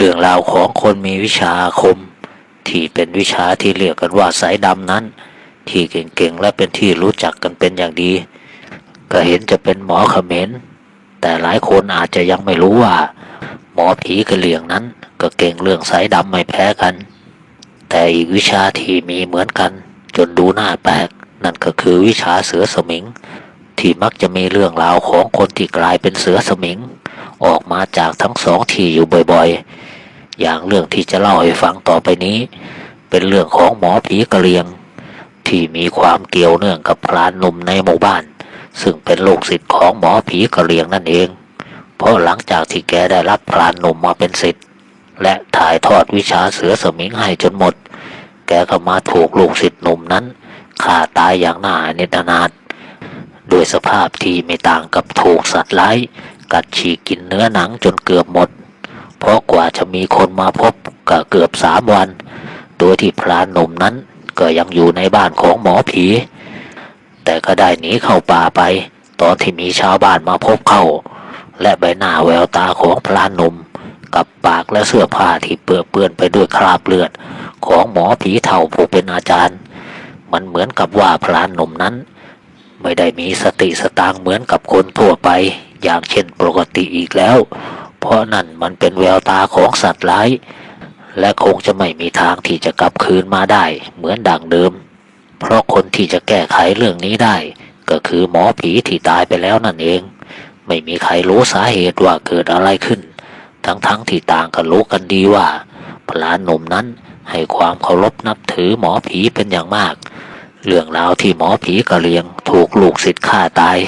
เรื่องราวของคนมีวิชาอาคม ที่เป็นวิชาที่เรียกกันว่าสายดำนั้น ที่เก่งๆและเป็นที่รู้จักกันเป็นอย่างดี ก็เห็นจะเป็นหมอเขมรแต่หลายคนอาจจะยังไม่รู้ว่า หมอผีกระเหลี่ยงนั้น ก็เก่งเรื่องสายดำไม่แพ้กัน แต่อีกวิชาที่มีเหมือนกัน จนดูน่าแปลก นั่นก็คือวิชาเสือสมิง ที่มักจะมีเรื่องราวของคนที่กลายเป็นเสือสมิง ออกมาจากทั้งสองที่อยู่บ่อยๆ อย่างเรื่องที่จะเล่าให้ฟังต่อไปนี้ เป็นเรื่องของหมอผีกระเลียง ที่มีความเกี่ยวเนื่องกับพรานหนุ่มในหมู่บ้าน ซึ่งเป็นลูกศิษย์ของหมอผีกระเลียงนั่นเอง เพราะหลังจากที่แกได้รับพรานหนุ่มมาเป็นศิษย์และถ่ายทอดวิชาเสือสมิงให้จนหมด แกก็มาถูกลูกศิษย์หนุ่มนั้นฆ่าตายอย่างน่าเนจนาถโดยสภาพที่ไม่ต่างกับถูกสัตว์ร้าย กัดฉีกกินเนื้อหนังจนเกือบหมด เพราะกว่าจะมีคนมาพบก็เกือบสามวัน โดยที่พรานหนุ่มนั้นก็ยังอยู่ในบ้านของหมอผี แต่ก็ได้หนีเข้าป่าไป ตอนที่มีชาวบ้านมาพบเข้าและใบหน้าแววตาของพรานหนุ่มกับปากและเสื้อผ้าที่เปื้อนเปื้อนไปด้วยคราบเลือด ของหมอผีเฒ่าผู้เป็นอาจารย์ มันเหมือนกับว่าพรานหนุ่มนั้น ไม่ได้มีสติสตางค์เหมือนกับคนทั่วไป อย่างเช่นปกติอีกแล้ว เพราะนั่นมันเป็นแววตาของสัตว์ร้าย และคงจะไม่มีทางที่จะกลับคืนมาได้ เหมือนดังเดิม เพราะคนที่จะแก้ไขเรื่องนี้ได้ ก็คือหมอผีที่ตายไปแล้วนั่นเอง ไม่มีใครรู้สาเหตุว่าเกิดอะไรขึ้น ทั้งๆทที่ต่างกันรู้กันดีว่าพลานหนุ่มนั้นให้ความเคารพนับถือหมอผีเป็นอย่างมาก เรื่องราวที่หมอผีกระเลียงถูกลูกศิษย์ฆ่าตาย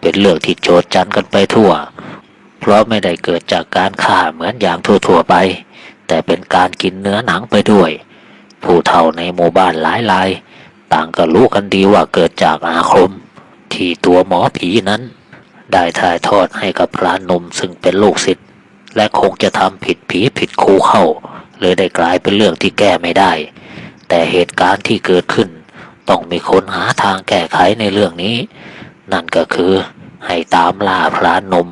เป็นเรื่องที่โจดจันกันไปทั่ว ราะไม่ได้เกิดจากการฆ่าเหมือนอย่างทั่วๆไป แต่เป็นการกินเนื้อหนังไปด้วย ผู้เฒ่าในหมู่บ้านหลายราย ต่างก็รู้กันดีว่าเกิดจากอาคม ที่ตัวหมอผีนั้น ได้ถ่ายทอดให้กับพรานนมซึ่งเป็นลูกศิษย์และคงจะทำผิดผีผิดครูเข้า เลยได้กลายเป็นเรื่องที่แก้ไม่ได้ แต่เหตุการณ์ที่เกิดขึ้น ต้องมีคนหาทางแก้ไขในเรื่องนี้ นั่นก็คือให้ตามล่าพรานนม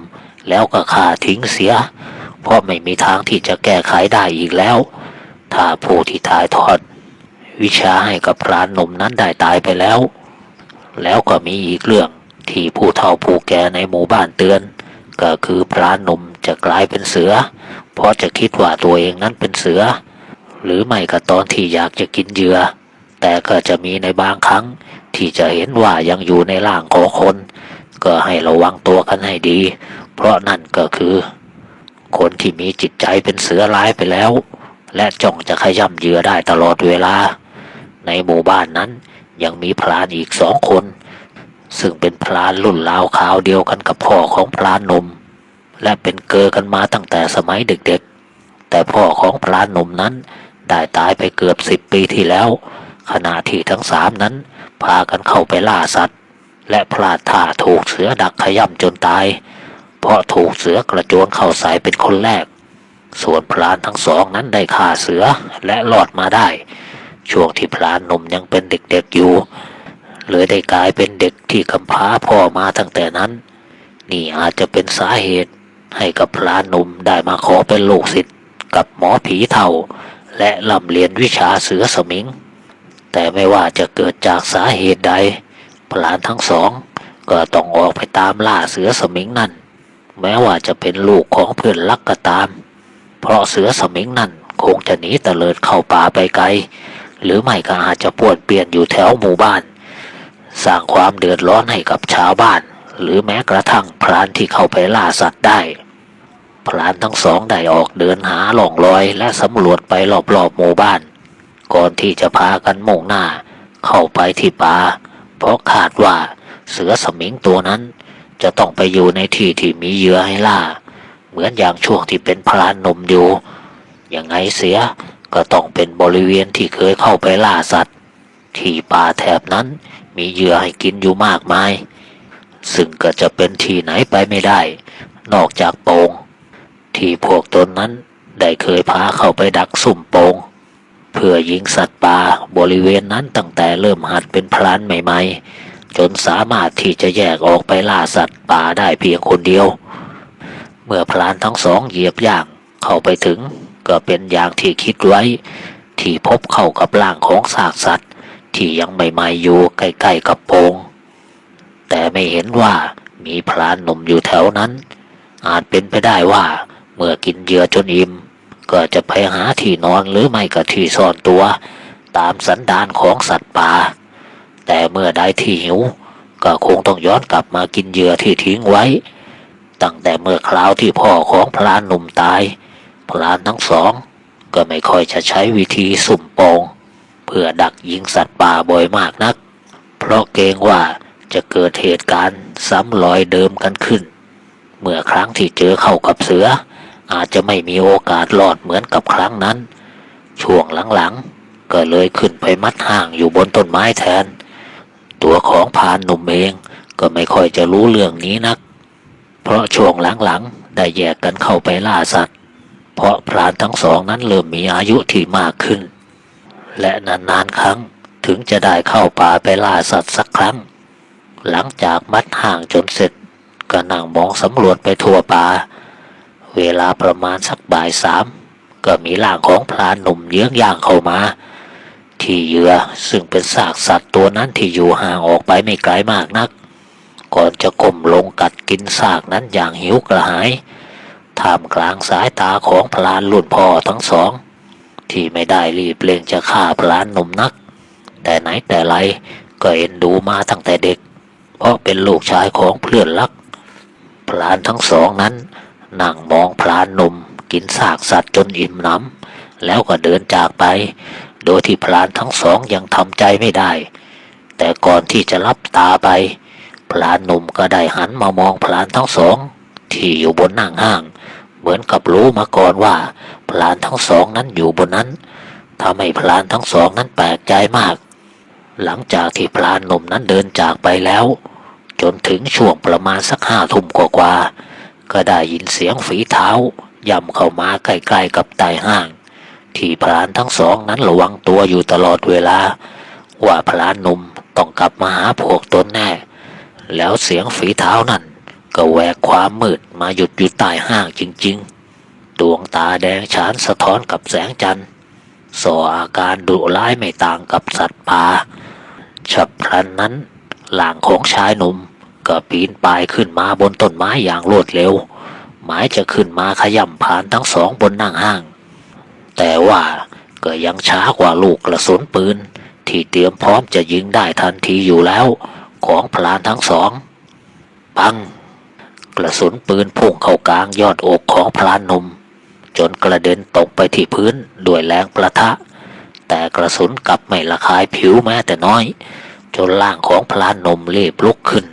แล้วก็ฆ่าทิ้งเสีย เพราะไม่มีทางที่จะแก้ไขได้อีกแล้ว ถ้าผู้ที่ถ่ายทอด วิชาให้กับพรานหนุ่มนั้นได้ตายไปแล้ว แล้วก็มีอีกเรื่องที่ผู้เฒ่าผู้แก่ในหมู่บ้านเตือน ก็คือพรานหนุ่มจะกลายเป็นเสือ เพราะจะคิดว่าตัวเองนั้นเป็นเสือ หรือไม่ก็ตอนที่อยากจะกินเหยื่อ แต่ก็จะมีในบางครั้ง ที่จะเห็นว่ายังอยู่ในร่างของคน ก็ให้ระวังตัวกันให้ดี เพราะนั่นก็คือ คนที่มีจิตใจเป็นเสือร้ายไปแล้ว และจ้องจะขย่ำเหยื่อได้ตลอดเวลา ในหมู่บ้านนั้นยังมีพรานอีกสองคน ซึ่งเป็นพรานรุ่นราวคราวเดียวกันกับพ่อของพรานนม และเป็นเกอกันมาตั้งแต่สมัยเด็กๆ แต่พ่อของพรานนมนั้นได้ตายไปเกือบสิบปีที่แล้ว ขณะที่ทั้งสามนั้น พากันเข้าไปล่าสัตว์ และพลาดท่าถูกเสือดักขย่ำจนตาย เพราะถูกเสือกระโจนเข้าใส่เป็นคนแรก ส่วนพรานทั้งสองนั้นได้ฆ่าเสือและรอดมาได้ ช่วงที่พรานหนุ่มยังเป็นเด็กๆอยู่ เลยได้กลายเป็นเด็กที่กำพร้าพ่อมาตั้งแต่นั้น นี่อาจจะเป็นสาเหตุให้กับพรานหนุ่มได้มาขอเป็นลูกศิษย์กับหมอผีเทาและลำเรียนวิชาเสือสมิง แต่ไม่ว่าจะเกิดจากสาเหตุใดพรานทั้งสอง ก็ต้องออกไปตามล่าเสือสมิงนั่น แม้ว่าจะเป็นลูกของเพื่อนรักก็ตาม เพราะเสือสมิงนั่นคงจะหนีตะเลิดเข้าป่าไปไกล หรือไม่ก็อาจจะปวดเปลี่ยนอยู่แถวหมู่บ้าน สร้างความเดือดร้อนให้กับชาวบ้าน หรือแม้กระทั่งพรานที่เข้าไปล่าสัตว์ได้ พรานทั้งสองได้ออกเดินหาหล่องรอยและสำรวจไปรอบๆหมู่บ้าน ก่อนที่จะพากันมุ่งหน้า เข้าไปที่ป่าเพราะคาดว่าเสือสมิงตัวนั้น จะต้องไปอยู่ในที่ที่มีเหยื่อให้ล่า เหมือนอย่างช่วงที่เป็นพรานนมอยู่ยังไงเสียก็ต้องเป็นบริเวณที่เคยเข้าไปล่าสัตว์ ที่ป่าแถบนั้นมีเหยื่อให้กินอยู่มากมาย ซึ่งก็จะเป็นที่ไหนไปไม่ได้ นอกจากโปงที่พวกตนนั้นได้เคยพาเข้าไปดักสุ่มโปงเพื่อยิงสัตว์ป่าบริเวณนั้นตั้งแต่เริ่มหัดเป็นพรานใหม่ ๆ จนสามารถที่จะแยกออกไปล่าสัตว์ป่าได้เพียงคนเดียว เมื่อพรานทั้งสองเหยียบย่างเข้าไปถึง ก็เป็นอย่างที่คิดไว้ ที่พบเข้ากับร่างของซากสัตว์ ที่ยังไม่มาอยู่ใกล้ๆกับโปงแต่ไม่เห็นว่ามีพรานหนุ่มอยู่แถวนั้น อาจเป็นไปได้ว่าเมื่อกินเหยื่อจนอิ่มก็จะไปหาที่นอนหรือไม่ก็ที่ซ่อนตัว ตามสันดานของสัตว์ป่า แต่เมื่อใดที่หิว ก็คงต้องย้อนกลับมากินเหยื่อที่ทิ้งไว้ ตั้งแต่เมื่อคราวที่พ่อของพรานหนุ่มตายพรานทั้งสอง ก็ไม่ค่อยจะใช้วิธีสุ่มโปงเพื่อดักยิงสัตว์ป่าบ่อยมากนัก เพราะเกรงว่าจะเกิดเหตุการณ์ซ้ำรอยเดิมกันขึ้น เมื่อครั้งที่เจอเข้ากับเสือ อาจจะไม่มีโอกาสรอดเหมือนกับครั้งนั้น ช่วงหลังๆก็เลยขึ้นไปมัดห่างอยู่บนต้นไม้แทน ตัวของพรานหนุ่มเองก็ไม่ค่อยจะรู้เรื่องนี้นัก เพราะช่วงหลังๆ ได้แยกกันเข้าไปล่าสัตว์ เพราะพรานทั้งสองนั้นเริ่มมีอายุที่มากขึ้น และนานๆครั้งถึงจะได้เข้าป่าไปล่าสัตว์สักครั้ง หลังจากมัดห่างจนเสร็จ ก็นั่งมองสำรวจไปทั่วป่า เวลาประมาณสักบ่ายสามก็มีร่างของพรานหนุ่มเยื้องย่างเข้ามา ที่เหยื่อซึ่งเป็นซากสัตว์ตัวนั้นที่อยู่ห่างออกไปไม่ไกลมากนัก ก่อนจะก้มลงกัดกินซากนั้นอย่างหิวกระหายท่ามกลางสายตาของพลานรุ่นพ่อทั้งสอง ที่ไม่ได้รีบเร่งจะฆ่าพลานหนุ่มนัก แต่ไหนแต่ไรก็เอ็นดูมาตั้งแต่เด็ก เพราะเป็นลูกชายของเพื่อนรัก พลานทั้งสองนั้นนั่งมองพลานหนุ่มกินซากสัตว์จนอิ่มหนำแล้วก็เดินจากไป โดยที่พลานทั้งสองยังทำใจไม่ได้ แต่ก่อนที่จะรับตาไปพลานหนุ่มก็ได้หันมามองพลานทั้งสอง ที่อยู่บนนั่งห้าง เหมือนกับรู้มาก่อนว่าพลานทั้งสองนั้นอยู่บนนั้นทำให้พลานทั้งสองนั้นแปลกใจมาก หลังจากที่พลานหนุ่มนั้นเดินจากไปแล้ว จนถึงช่วงประมาณสักห้าทุ่มกว่าๆก็ได้ยินเสียงฝีเท้าย่ำเข้ามาใกล้ๆกับใต้ห้าง ที่พลานทั้งสองนั้นระวังตัวอยู่ตลอดเวลา ว่าพลานหนุ่มต้องกลับมาหาพวกตนแน่ แล้วเสียงฝีเท้านั่น ก็แหวกความมืดมาหยุดอยู่ใต้ห้างจริง ๆ ดวงตาแดงฉานสะท้อนกับแสงจันทร์ส่ออาการดุร้ายไม่ต่างกับสัตว์ป่าฉับพลันนั้นหล่างของชายหนุ่มก็ปีนป่ายขึ้นมาบนต้นไม้อย่างรวดเร็ว หมายจะขึ้นมาขย่ำผ่านทั้งสองบนนั่งห้าง แต่ว่าก็ยังช้ากว่าลูกกระสุนปืน ที่เตรียมพร้อมจะยิงได้ทันทีอยู่แล้ว ของพลานทั้งสองปัง กระสุนปืนพุ่งเข้ากลางยอดอกของพลานหนุ่ม จนกระเด็นตกไปที่พื้นด้วยแรงประทะ แต่กระสุนกลับไม่ระคายผิวแม้แต่น้อย จนร่างของพลานหนุ่มรีบลุกขึ้น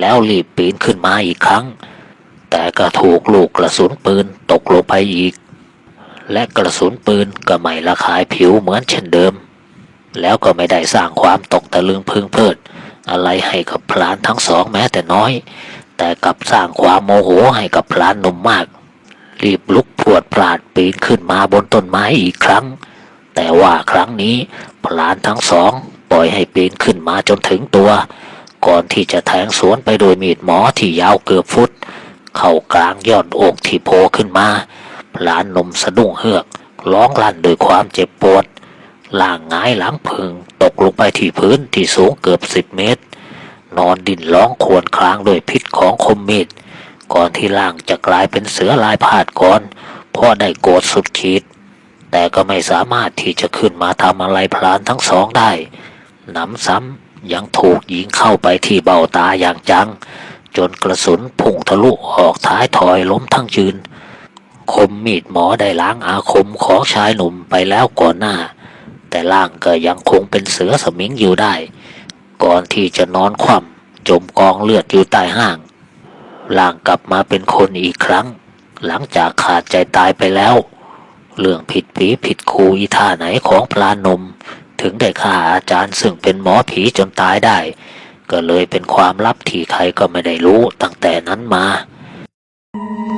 แล้วรีบปีนขึ้นมาอีกครั้ง แต่ก็ถูกลูกกระสุนปืนตกลงไปอีก และกระสุนปืนก็ไม่ระคายผิวเหมือนเช่นเดิม แล้วก็ไม่ได้สร้างความตกตะลึงพึงเพลิด อะไรให้กับพลานทั้งสองแม้แต่น้อย แต่กลับสร้างความโมโหให้กับพลานหนุ่มมาก รีบลุกพรวดพลาดปีนขึ้นมาบนต้นไม้อีกครั้ง แต่ว่าครั้งนี้พลานทั้งสองปล่อยให้ปีนขึ้นมาจนถึงตัว ก่อนที่จะแทงสวนไปโดยมีดหมอที่ยาวเกือบฟุต เข้ากลางยอดอกที่โผล่ขึ้นมา พลานนมสะดุ้งเฮือก ร้องลั่นด้วยความเจ็บปวดล่างหงายหลังพึงตกลงไปที่พื้นที่สูงเกือบสิบเมตร นอนดิ้นร้องครวญครางด้วยพิษของคมมีดก่อนที่ล่างจะกลายเป็นเสือลายพาดก่อนเพราะได้โกรธสุดขีด แต่ก็ไม่สามารถที่จะขึ้นมาทำอะไรพลานทั้งสองได้หนำซ้ำยังถูกยิงเข้าไปที่เบ้าตาอย่างจัง จนกระสุนพุ่งทะลุออกท้ายถอยล้มทั้งยืน คมมีดหมอได้ล้างอาคมของชายหนุ่มไปแล้วก่อนหน้า แต่ล่างก็ยังคงเป็นเสือสมิงอยู่ได้ ก่อนที่จะนอนคว่ำจมกองเลือดอยู่ใต้ห้างล่างกลับมาเป็นคนอีกครั้ง หลังจากขาดใจตายไปแล้ว เรื่องผิดผีผิดครูอีท่าไหนของพลานนม ถึงได้ฆ่าอาจารย์ซึ่งเป็นหมอผีจนตายได้ ก็เลยเป็นความลับที่ใครก็ไม่ได้รู้ตั้งแต่นั้นมา Thank